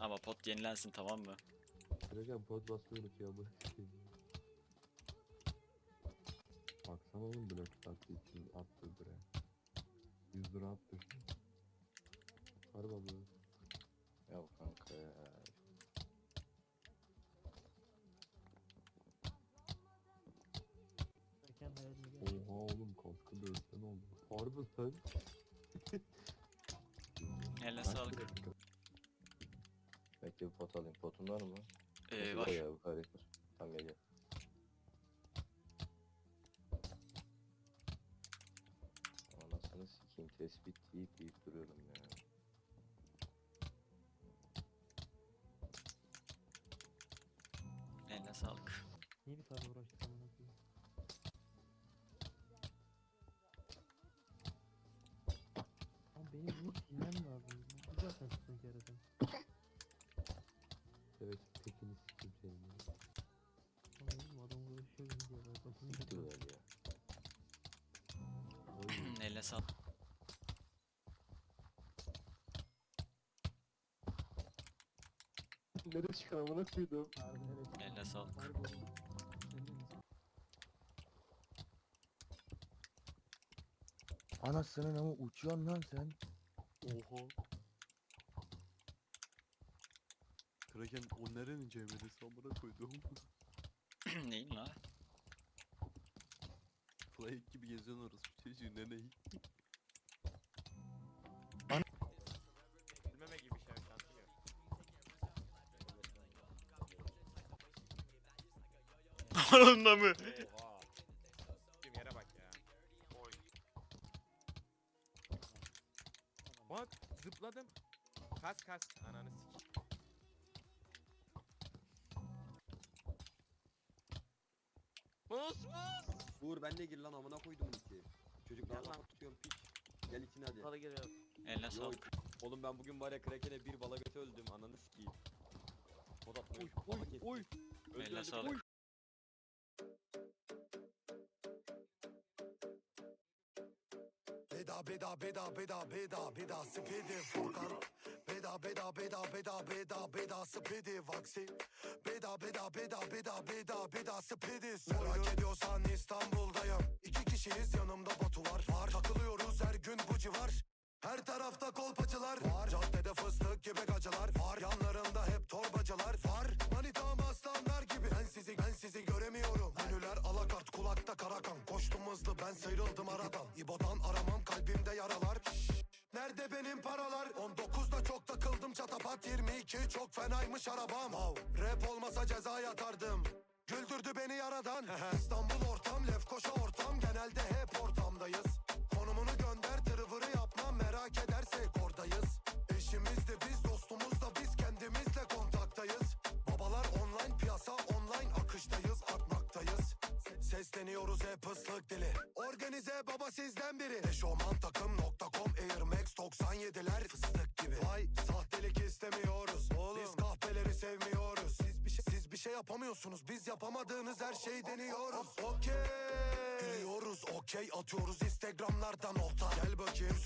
Ama pot yenilensin tamam mı? Kraken pod basmayı unutuyor bu. Baksana oğlum blok attı için attı buraya. 100 lira attı. Harbi bu. Ya kanka ya. Gel. Oha oğlum kaskı dövsen oldu. Harbi sen. Kaç sağlık. Bekle bir pot alayım. Potun var mı? Ee, var. Ya, bu kadar yeter. Tamam geliyor. Anasını sikeyim tespit deyip deyip duruyorum ya. Eline sağlık. Niye bir tane uğraştık amına koyayım? Ama benim bunu silmem lazım. Bu zaten sıkıntı yaratan. Eline sağlık. Nereye çıkan amına koydum. Eline sağlık. Anasının ama uçuyorsun lan sen. Oha. Kraken o nerenin cevherisi amına koydum. Neyin la? Geziyorsun orası. Çocuğu ne ne? Bilmeme gibi bir şey şansı yok. Onunla mı? Oha. Gittiğim yere bak ya. Oy. Bak zıpladım. Kas kas ananı sik. Mus. Uğur ben de gir lan amına koydum iki. Çocuk Gel daha lan. kafa tutuyorum piç. Gel için hadi. Hadi geliyorum. Eline Yok. sağlık. Oğlum ben bugün var ya Kraken'e bir bala götü öldüm ananı sikeyim. O da Oy oy oy. Eline sağlık. Beda beda beda beda beda beda spidi Furkan Beda beda beda beda beda beda spidi Vaksi. Beda beda beda beda beda beda spidi Merak ediyorsan İstanbul'dayım. İki kişiyiz yanımda Batu var. Var. Takılıyoruz her gün bu civar. Her tarafta kolpacılar. Var. Caddede fıstık gibi gacılar var. Yanlarında hep torbacılar. Var. Manitam aslanlar gibi. Ben sizi ben sizi göremiyorum. Menüler alakart kulakta karakan. Koştum hızlı ben sıyrıldım aradan Nerede benim paralar? 19'da çok takıldım çatapat 22 çok fenaymış arabam. Wow. Rap olmasa ceza yatardım. Güldürdü beni yaradan. İstanbul ortam Lefkoşa ortam Genelde hep ortamdayız. Konumunu gönder tırıvırı yapmam Merak edersek oradayız. Eşimiz de biz dostumuz da biz Kendimizle kontaktayız. Babalar online piyasa online Akıştayız akmaktayız Se- Sesleniyoruz hep ıslık dili. Organize baba sizden biri. Eşofman takım.com Air Max 97'ler fıstık gibi. Vay sahtelik istemiyoruz. Oğlum. Biz kahpeleri sevmiyoruz. Siz bir şey, siz bir şey yapamıyorsunuz. Biz yapamadığınız her şeyi deniyoruz. Okey. Gülüyoruz okey atıyoruz Instagramlardan olta Gel bakayım